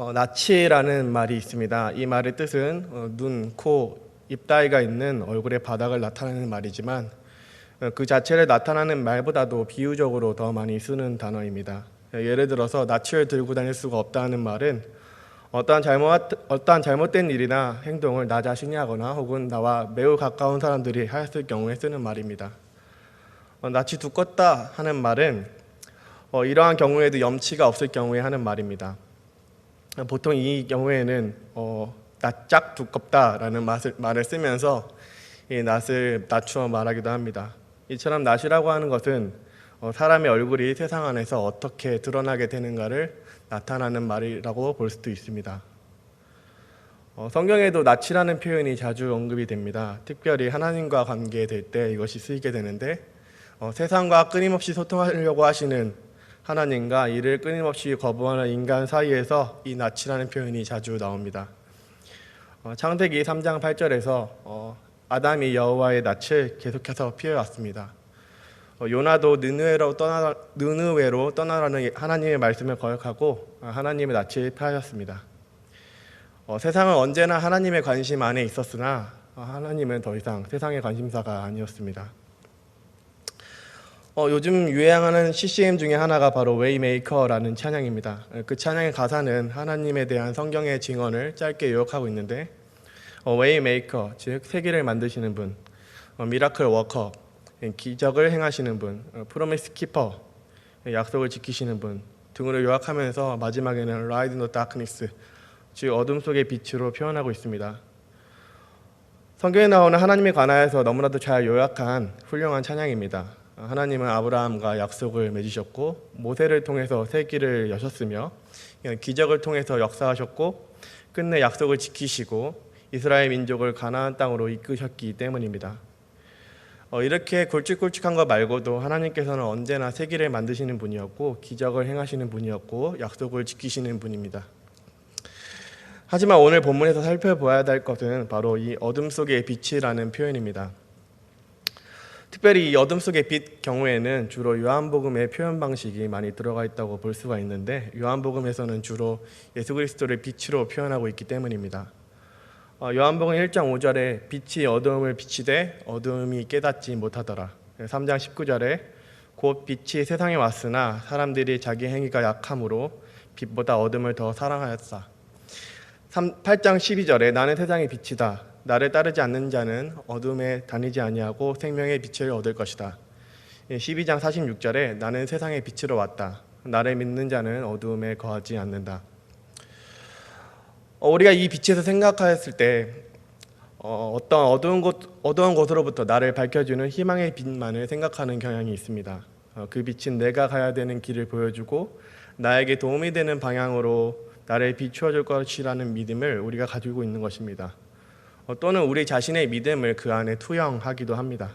어, 나치라는 말이 있습니다. 이 말의 뜻은 어, 눈, 코, 입 따위가 있는 얼굴의 바닥을 나타내는 말이지만 어, 그 자체를 나타나는 말보다도 비유적으로 더 많이 쓰는 단어입니다. 예를 들어서 나치를 들고 다닐 수가 없다는 말은 어떠한 잘못 어떠한 잘못된 일이나 행동을 나 자신이 하거나 혹은 나와 매우 가까운 사람들이 하였을 경우에 쓰는 말입니다. 어, 낯이 두껍다 하는 말은 어, 이러한 경우에도 염치가 없을 경우에 하는 말입니다. 어, 보통 이 경우에는 어, 낯짝 두껍다라는 말을 쓰면서 이 낯을 낮추어 말하기도 합니다. 이처럼 낯이라고 하는 것은 어, 사람의 얼굴이 세상 안에서 어떻게 드러나게 되는가를 나타나는 말이라고 볼 수도 있습니다. 어, 성경에도 낯이라는 표현이 자주 언급이 됩니다. 특별히 하나님과 관계될 때 이것이 쓰이게 되는데 어, 세상과 끊임없이 소통하려고 하시는 하나님과 이를 끊임없이 거부하는 인간 사이에서 이 낯이라는 표현이 자주 나옵니다. 어, 창세기 3장 8절에서 어, 아담이 여호와의 낯을 계속해서 피해왔습니다. 어, 요나도 느느웨로 떠나 느느웨로 떠나라는 하나님의 말씀을 거역하고 어, 하나님의 낯을 피하였습니다. 어, 세상은 언제나 하나님의 관심 안에 있었으나 어, 하나님은 더 이상 세상의 관심사가 아니었습니다. 어, 요즘 유행하는 CCM 중에 하나가 바로 웨이메이커라는 찬양입니다. 어, 그 찬양의 가사는 하나님에 대한 성경의 증언을 짧게 요약하고 있는데 어, 웨이메이커 즉 세계를 만드시는 분, 어, 미라클 워커 예, 기적을 행하시는 분, 어, 프로미스 키퍼 예, 약속을 지키시는 분 등으로 요약하면서 마지막에는 라이드 노 다크니스 즉 어둠 속의 빛으로 표현하고 있습니다. 성경에 나오는 하나님에 관하여서 너무나도 잘 요약한 훌륭한 찬양입니다. 하나님은 아브라함과 약속을 맺으셨고 모세를 통해서 세기를 여셨으며 기적을 통해서 역사하셨고 끝내 약속을 지키시고 이스라엘 민족을 가나안 땅으로 이끄셨기 때문입니다. 어, 이렇게 굵직굵직한 것 말고도 하나님께서는 언제나 세기를 만드시는 분이었고 기적을 행하시는 분이었고 약속을 지키시는 분입니다. 하지만 오늘 본문에서 살펴보아야 될 것은 바로 이 어둠 속의 빛이라는 표현입니다. 특별히 이 어둠 속의 빛 경우에는 주로 요한복음의 표현 방식이 많이 들어가 있다고 볼 수가 있는데 요한복음에서는 주로 예수 그리스도를 빛으로 표현하고 있기 때문입니다. 어, 요한복음 1장 5절에 빛이 어둠을 비치되 어둠이 깨닫지 못하더라. 3장 19절에 곧 빛이 세상에 왔으나 사람들이 자기 행위가 약함으로 빛보다 어둠을 더 사랑하였다. 8장 12절에 나는 세상의 빛이다. 나를 따르지 않는 자는 어둠에 다니지 아니하고 생명의 빛을 얻을 것이다. 12장 46절에 나는 세상의 빛으로 왔다. 나를 믿는 자는 어둠에 거하지 않는다. 어, 우리가 이 빛에서 생각하였을 때 어, 어떤 어두운 곳 어두운 곳으로부터 나를 밝혀주는 희망의 빛만을 생각하는 경향이 있습니다. 어, 그 빛은 내가 가야 되는 길을 보여주고 나에게 도움이 되는 방향으로 나를 비추어 줄 것이라는 믿음을 우리가 가지고 있는 것입니다. 어, 또는 우리 자신의 믿음을 그 안에 투영하기도 합니다.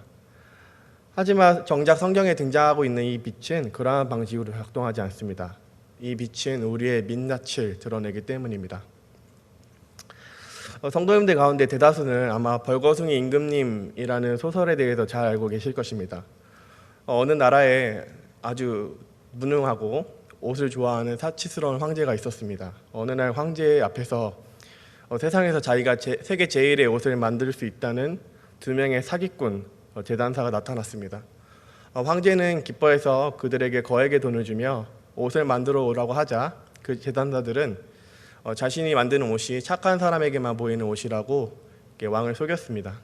하지만 정작 성경에 등장하고 있는 이 빛은 그러한 방식으로 작동하지 않습니다. 이 빛은 우리의 민낯을 드러내기 때문입니다. 어, 성도님들 가운데 대다수는 아마 벌거숭이 임금님이라는 소설에 대해서 잘 알고 계실 것입니다. 어, 어느 나라에 아주 무능하고 옷을 좋아하는 사치스러운 황제가 있었습니다. 어느 날 황제 앞에서 어, 세상에서 자기가 제, 세계 제일의 옷을 만들 수 있다는 두 명의 사기꾼 어, 재단사가 나타났습니다. 어, 황제는 기뻐해서 그들에게 거액의 돈을 주며 옷을 만들어 오라고 하자 그 재단사들은 어, 자신이 만드는 옷이 착한 사람에게만 보이는 옷이라고 왕을 속였습니다.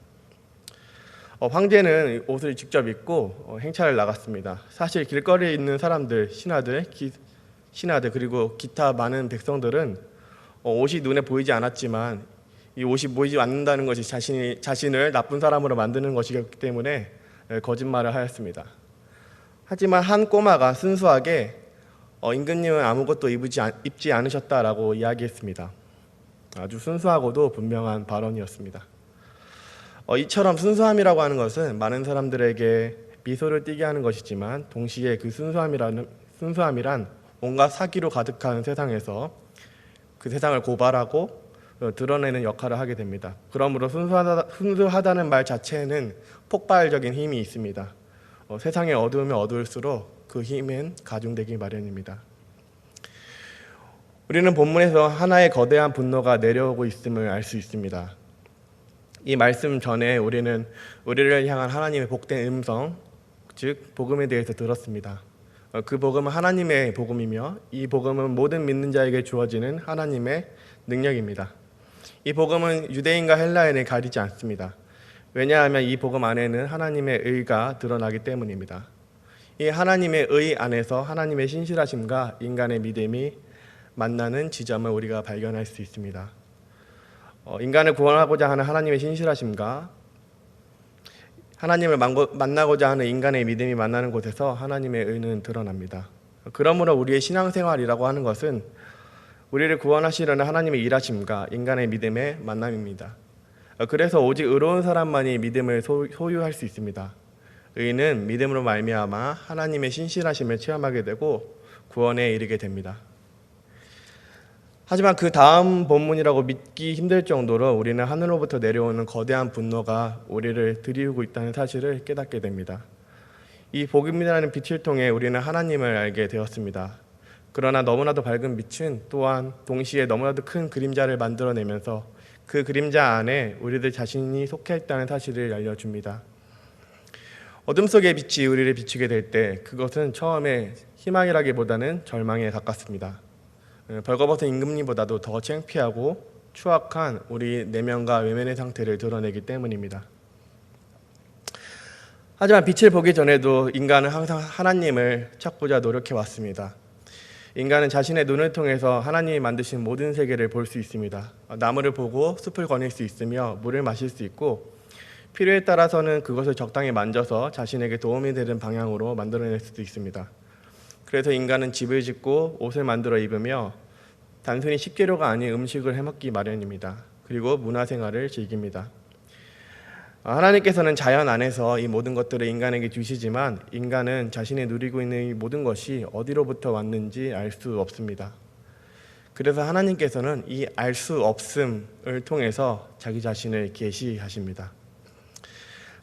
어, 황제는 옷을 직접 입고 어, 행차를 나갔습니다. 사실 길거리에 있는 사람들, 신하들, 기, 신하들 그리고 기타 많은 백성들은 어, 옷이 눈에 보이지 않았지만 이 옷이 보이지 않는다는 것이 자신이 자신을 나쁜 사람으로 만드는 것이기 때문에 에, 거짓말을 하였습니다. 하지만 한 꼬마가 순수하게 어, 임금님은 아무것도 입지, 입지 않으셨다라고 이야기했습니다. 아주 순수하고도 분명한 발언이었습니다. 어, 이처럼 순수함이라고 하는 것은 많은 사람들에게 미소를 띠게 하는 것이지만 동시에 그 순수함이라는 순수함이란 온갖 사기로 가득한 세상에서 그 세상을 고발하고 어, 드러내는 역할을 하게 됩니다. 그러므로 순수하다, 순수하다는 말 자체에는 폭발적인 힘이 있습니다. 어, 세상에 어두우면 어두울수록 그 힘은 가중되기 마련입니다. 우리는 본문에서 하나의 거대한 분노가 내려오고 있음을 알 수 있습니다. 이 말씀 전에 우리는 우리를 향한 하나님의 복된 음성, 즉 복음에 대해서 들었습니다. 어, 그 복음은 하나님의 복음이며 이 복음은 모든 믿는 자에게 주어지는 하나님의 능력입니다. 이 복음은 유대인과 헬라인을 가리지 않습니다. 왜냐하면 이 복음 안에는 하나님의 의가 드러나기 때문입니다. 이 하나님의 의 안에서 하나님의 신실하심과 인간의 믿음이 만나는 지점을 우리가 발견할 수 있습니다. 어, 인간을 구원하고자 하는 하나님의 신실하심과 하나님을 만나고자 하는 인간의 믿음이 만나는 곳에서 하나님의 의는 드러납니다. 그러므로 우리의 신앙생활이라고 하는 것은 우리를 구원하시려는 하나님의 일하심과 인간의 믿음의 만남입니다. 어, 그래서 오직 의로운 사람만이 믿음을 소- 소유할 수 있습니다. 의는 믿음으로 말미암아 하나님의 신실하심을 체험하게 되고 구원에 이르게 됩니다. 하지만 그 다음 본문이라고 믿기 힘들 정도로 우리는 하늘로부터 내려오는 거대한 분노가 우리를 들이우고 있다는 사실을 깨닫게 됩니다. 이 복음이라는 빛을 통해 우리는 하나님을 알게 되었습니다. 그러나 너무나도 밝은 빛은 또한 동시에 너무나도 큰 그림자를 만들어내면서 그 그림자 안에 우리들 자신이 속해 있다는 사실을 알려줍니다. 어둠 속의 빛이 우리를 비추게 될 때 그것은 처음에 희망이라기보다는 절망에 가깝습니다. 어, 벌거벗은 임금님보다도 더 창피하고 추악한 우리 내면과 외면의 상태를 드러내기 때문입니다. 하지만 빛을 보기 전에도 인간은 항상 하나님을 찾고자 노력해 왔습니다. 인간은 자신의 눈을 통해서 하나님이 만드신 모든 세계를 볼 수 있습니다. 어, 나무를 보고 숲을 거닐 수 있으며 물을 마실 수 있고 필요에 따라서는 그것을 적당히 만져서 자신에게 도움이 되는 방향으로 만들어낼 수도 있습니다. 그래서 인간은 집을 짓고 옷을 만들어 입으며 단순히 식재료가 아닌 음식을 해먹기 마련입니다. 그리고 문화생활을 즐깁니다. 아, 하나님께서는 자연 안에서 이 모든 것들을 인간에게 주시지만 인간은 자신이 누리고 있는 이 모든 것이 어디로부터 왔는지 알 수 없습니다. 그래서 하나님께서는 이 알 수 없음을 통해서 자기 자신을 계시하십니다.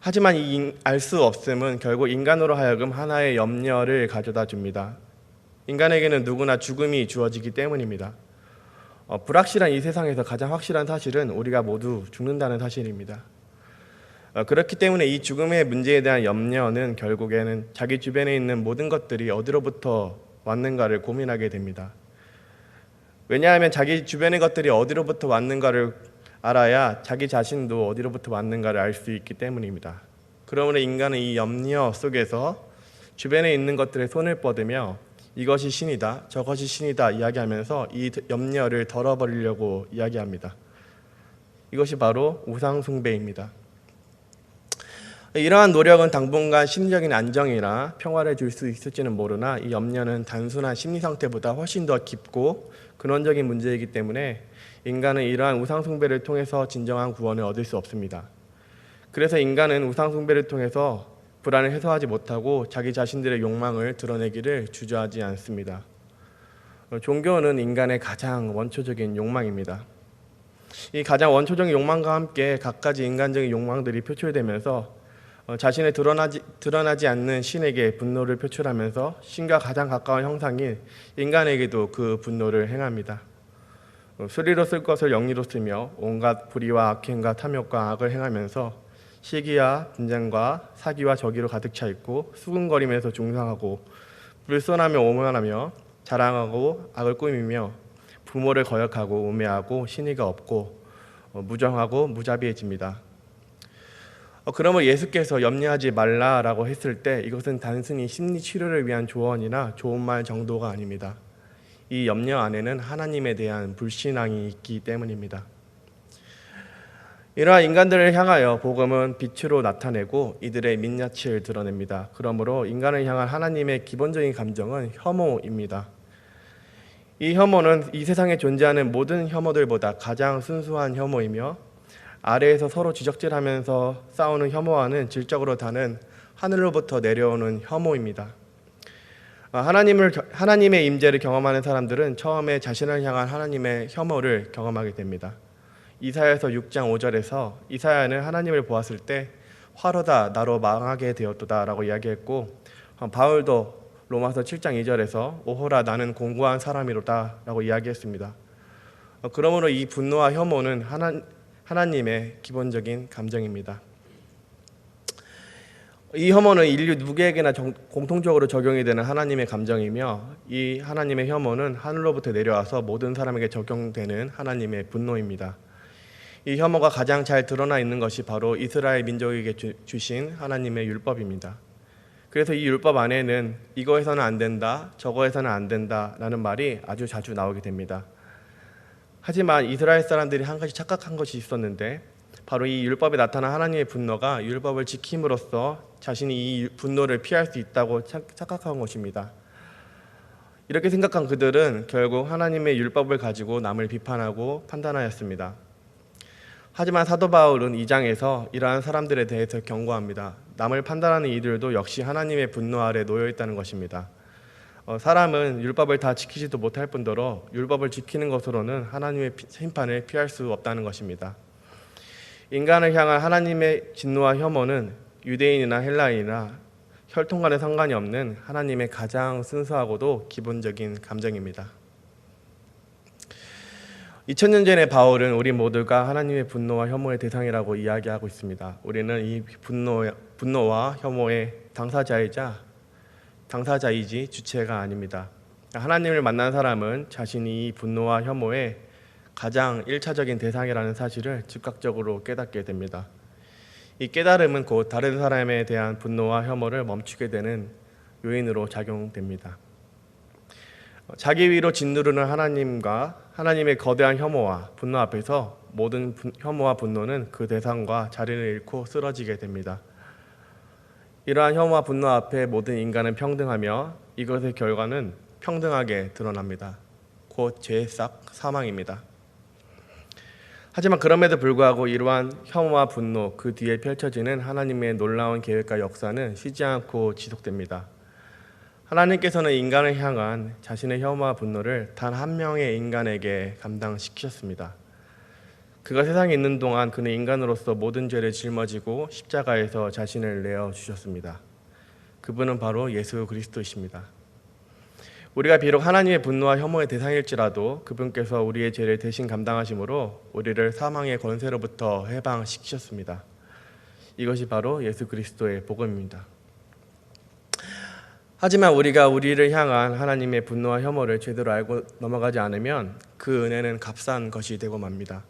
하지만 이 알 수 없음은 결국 인간으로 하여금 하나의 염려를 가져다 줍니다. 인간에게는 누구나 죽음이 주어지기 때문입니다. 어, 불확실한 이 세상에서 가장 확실한 사실은 우리가 모두 죽는다는 사실입니다. 어, 그렇기 때문에 이 죽음의 문제에 대한 염려는 결국에는 자기 주변에 있는 모든 것들이 어디로부터 왔는가를 고민하게 됩니다. 왜냐하면 자기 주변의 것들이 어디로부터 왔는가를 알아야 자기 자신도 어디로부터 왔는가를 알 수 있기 때문입니다. 그러므로 인간은 이 염려 속에서 주변에 있는 것들에 손을 뻗으며 이것이 신이다, 저것이 신이다 이야기하면서 이 염려를 덜어버리려고 이야기합니다. 이것이 바로 우상 숭배입니다. 이러한 노력은 당분간 심리적인 안정이나 평화를 줄 수 있을지는 모르나 이 염려는 단순한 심리 상태보다 훨씬 더 깊고 근원적인 문제이기 때문에 인간은 이러한 우상 숭배를 통해서 진정한 구원을 얻을 수 없습니다. 그래서 인간은 우상 숭배를 통해서 불안을 해소하지 못하고 자기 자신들의 욕망을 드러내기를 주저하지 않습니다. 어, 종교는 인간의 가장 원초적인 욕망입니다. 이 가장 원초적인 욕망과 함께 갖가지 인간적인 욕망들이 표출되면서 어, 자신의 드러나지, 드러나지 않는 신에게 분노를 표출하면서 신과 가장 가까운 형상인 인간에게도 그 분노를 행합니다. 어, 수리로 쓸 것을 영리로 쓰며 온갖 불의와 악행과 탐욕과 악을 행하면서 시기와 분쟁과 사기와 저기로 가득 차 있고 수군거리면서 중상하고 불손하며 오만하며 자랑하고 악을 꾸미며 부모를 거역하고 우매하고 신의가 없고 어, 무정하고 무자비해집니다. 어, 그러면 예수께서 염려하지 말라라고 했을 때 이것은 단순히 심리 치료를 위한 조언이나 좋은 말 정도가 아닙니다. 이 염려 안에는 하나님에 대한 불신앙이 있기 때문입니다. 이러한 인간들을 향하여 복음은 빛으로 나타내고 이들의 민낯을 드러냅니다. 그러므로 인간을 향한 하나님의 기본적인 감정은 혐오입니다. 이 혐오는 이 세상에 존재하는 모든 혐오들보다 가장 순수한 혐오이며 아래에서 서로 지적질하면서 싸우는 혐오와는 질적으로 다른 하늘로부터 내려오는 혐오입니다. 아, 하나님을 하나님의 임재를 경험하는 사람들은 처음에 자신을 향한 하나님의 혐오를 경험하게 됩니다. 이사야서 6장 5절에서 이사야는 하나님을 보았을 때 화로다 나로 망하게 되었도다라고 이야기했고 어, 바울도 로마서 7장 2절에서 오호라 나는 공고한 사람이로다라고 이야기했습니다. 어, 그러므로 이 분노와 혐오는 하나, 하나님의 기본적인 감정입니다. 이 혐오는 인류 누구에게나 정- 공통적으로 적용이 되는 하나님의 감정이며 이 하나님의 혐오는 하늘로부터 내려와서 모든 사람에게 적용되는 하나님의 분노입니다. 이 혐오가 가장 잘 드러나 있는 것이 바로 이스라엘 민족에게 주, 주신 하나님의 율법입니다. 그래서 이 율법 안에는 이거 해서는 안 된다, 저거 해서는 안 된다라는 말이 아주 자주 나오게 됩니다. 하지만 이스라엘 사람들이 한 가지 착각한 것이 있었는데 바로 이 율법에 나타난 하나님의 분노가 율법을 지킴으로써 자신이 이 분노를 피할 수 있다고 착- 착각한 것입니다. 이렇게 생각한 그들은 결국 하나님의 율법을 가지고 남을 비판하고 판단하였습니다. 하지만 사도 바울은 이 장에서 이러한 사람들에 대해서 경고합니다. 남을 판단하는 이들도 역시 하나님의 분노 아래 놓여 있다는 것입니다. 어, 사람은 율법을 다 지키지도 못할 뿐더러 율법을 지키는 것으로는 하나님의 피- 심판을 피할 수 없다는 것입니다. 인간을 향한 하나님의 진노와 혐오는 유대인이나 헬라인이나 혈통과는 상관이 없는 하나님의 가장 순수하고도 기본적인 감정입니다. 2000년 전의 바울은 우리 모두가 하나님의 분노와 혐오의 대상이라고 이야기하고 있습니다. 우리는 이 분노, 분노와 혐오의 당사자이자 당사자이지 주체가 아닙니다. 하나님을 만난 사람은 자신이 이 분노와 혐오의 가장 일차적인 대상이라는 사실을 즉각적으로 깨닫게 됩니다. 이 깨달음은 곧 다른 사람에 대한 분노와 혐오를 멈추게 되는 요인으로 작용됩니다. 어, 자기 위로 짓누르는 하나님과 하나님의 거대한 혐오와 분노 앞에서 모든 분- 혐오와 분노는 그 대상과 자리를 잃고 쓰러지게 됩니다. 이러한 혐오와 분노 앞에 모든 인간은 평등하며 이것의 결과는 평등하게 드러납니다. 곧 죄의 싹 사망입니다. 하지만 그럼에도 불구하고 이러한 혐오와 분노 그 뒤에 펼쳐지는 하나님의 놀라운 계획과 역사는 쉬지 않고 지속됩니다. 하나님께서는 인간을 향한 자신의 혐오와 분노를 단 한 명의 인간에게 감당시키셨습니다. 그가 세상에 있는 동안 그는 인간으로서 모든 죄를 짊어지고 십자가에서 자신을 내어 주셨습니다. 그분은 바로 예수 그리스도이십니다. 우리가 비록 하나님의 분노와 혐오의 대상일지라도 그분께서 우리의 죄를 대신 감당하심으로 우리를 사망의 권세로부터 해방시키셨습니다. 이것이 바로 예수 그리스도의 복음입니다. 하지만 우리가 우리를 향한 하나님의 분노와 혐오를 제대로 알고 넘어가지 않으면 그 은혜는 값싼 것이 되고 맙니다.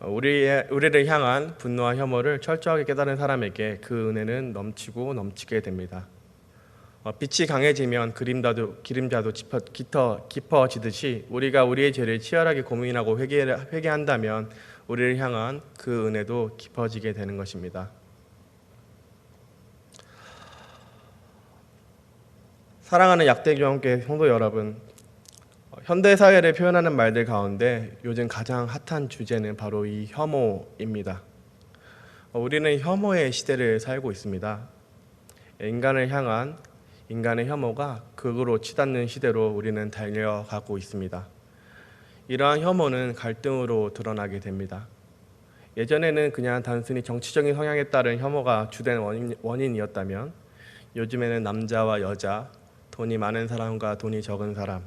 어, 우리의, 우리를 향한 분노와 혐오를 철저하게 깨달은 사람에게 그 은혜는 넘치고 넘치게 됩니다. 어, 빛이 강해지면 그림자도 기름자도 깃어, 깊어지듯이 우리가 우리의 죄를 치열하게 고민하고 회개, 회개한다면 우리를 향한 그 은혜도 깊어지게 되는 것입니다. 사랑하는 약대교회 성도 여러분, 어, 현대 사회를 표현하는 말들 가운데 요즘 가장 핫한 주제는 바로 이 혐오입니다. 어, 우리는 혐오의 시대를 살고 있습니다. 인간을 향한 인간의 혐오가 극으로 치닫는 시대로 우리는 달려가고 있습니다. 이러한 혐오는 갈등으로 드러나게 됩니다. 예전에는 그냥 단순히 정치적인 성향에 따른 혐오가 주된 원인, 원인이었다면 요즘에는 남자와 여자, 돈이 많은 사람과 돈이 적은 사람,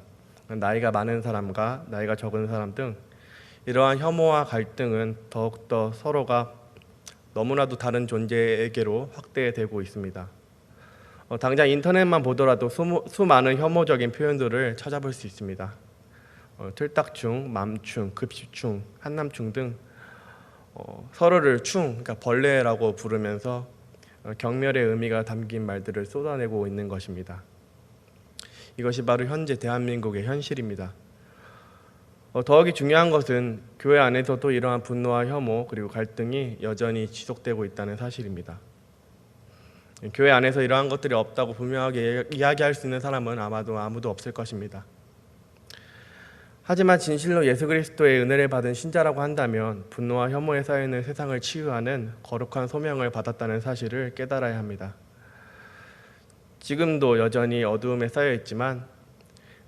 나이가 많은 사람과 나이가 적은 사람 등 이러한 혐오와 갈등은 더욱더 서로가 너무나도 다른 존재에게로 확대되고 있습니다. 어, 당장 인터넷만 보더라도 수모, 수많은 혐오적인 표현들을 찾아볼 수 있습니다. 어, 틀딱충, 맘충, 급식충, 한남충 등 어, 서로를 충, 그러니까 벌레라고 부르면서 어, 경멸의 의미가 담긴 말들을 쏟아내고 있는 것입니다. 이것이 바로 현재 대한민국의 현실입니다. 어, 더욱이 중요한 것은 교회 안에서도 이러한 분노와 혐오 그리고 갈등이 여전히 지속되고 있다는 사실입니다. 교회 안에서 이러한 것들이 없다고 분명하게 이야기할 수 있는 사람은 아마도 아무도 없을 것입니다. 하지만 진실로 예수 그리스도의 은혜를 받은 신자라고 한다면 분노와 혐오에 쌓이는 세상을 치유하는 거룩한 소명을 받았다는 사실을 깨달아야 합니다. 지금도 여전히 어두움에 쌓여 있지만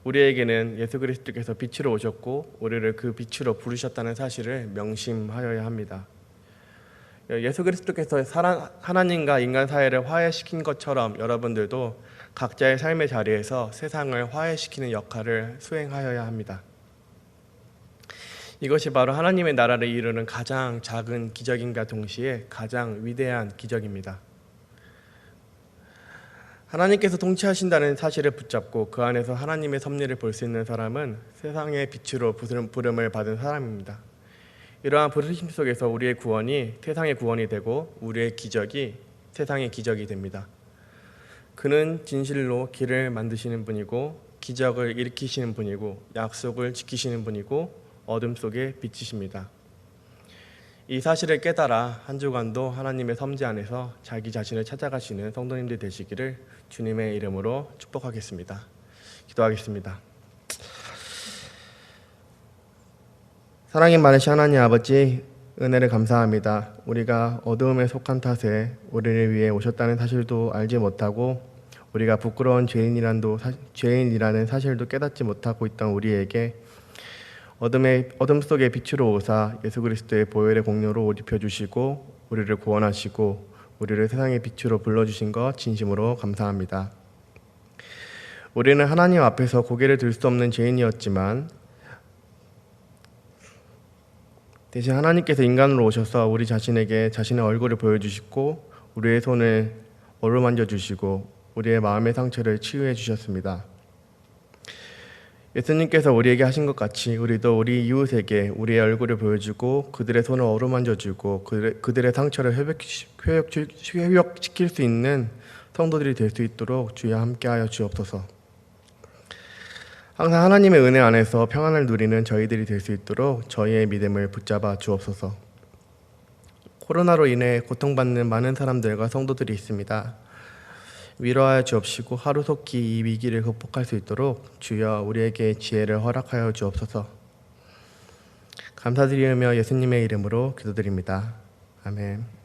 우리에게는 예수 그리스도께서 빛으로 오셨고 우리를 그 빛으로 부르셨다는 사실을 명심하여야 합니다. 예수 그리스도께서 하나님과 인간 사이를 화해시킨 것처럼 여러분들도 각자의 삶의 자리에서 세상을 화해시키는 역할을 수행하여야 합니다. 이것이 바로 하나님의 나라를 이루는 가장 작은 기적인가 동시에 가장 위대한 기적입니다. 하나님께서 통치하신다는 사실을 붙잡고 그 안에서 하나님의 섭리를 볼 수 있는 사람은 세상의 빛으로 부름- 부름을 받은 사람입니다. 이러한 부르심 속에서 우리의 구원이 세상의 구원이 되고 우리의 기적이 세상의 기적이 됩니다. 그는 진실로 길을 만드시는 분이고 기적을 일으키시는 분이고 약속을 지키시는 분이고 어둠 속에 빛이십니다. 이 사실을 깨달아 한 주간도 하나님의 섬지 안에서 자기 자신을 찾아가시는 성도님들 되시기를 주님의 이름으로 축복하겠습니다. 기도하겠습니다. 사랑이 많으신 하나님 아버지 은혜를 감사합니다. 우리가 어두움에 속한 탓에 우리를 위해 오셨다는 사실도 알지 못하고 우리가 부끄러운 죄인이란도 사- 죄인이라는 사실도 깨닫지 못하고 있던 우리에게 어둠의 어둠 속에 빛으로 오사 예수 그리스도의 보혈의 공로로 옷 입혀 주시고 우리를 구원하시고 우리를 세상의 빛으로 불러 주신 것 진심으로 감사합니다. 우리는 하나님 앞에서 고개를 들 수 없는 죄인이었지만 대신 하나님께서 인간으로 오셔서 우리 자신에게 자신의 얼굴을 보여주시고 우리의 손을 어루만져 주시고 우리의 마음의 상처를 치유해 주셨습니다. 예수님께서 우리에게 하신 것 같이 우리도 우리 이웃에게 우리의 얼굴을 보여주고 그들의 손을 어루만져 주고 그들의, 그들의 상처를 회복시- 회복, 회복시킬 수 있는 성도들이 될 수 있도록 주여 함께하여 주옵소서. 항상 하나님의 은혜 안에서 평안을 누리는 저희들이 될 수 있도록 저희의 믿음을 붙잡아 주옵소서. 코로나로 인해 고통받는 많은 사람들과 성도들이 있습니다. 위로하여 주옵시고 하루속히 이 위기를 극복할 수 있도록 주여 우리에게 지혜를 허락하여 주옵소서. 감사드리며 예수님의 이름으로 기도드립니다. 아멘.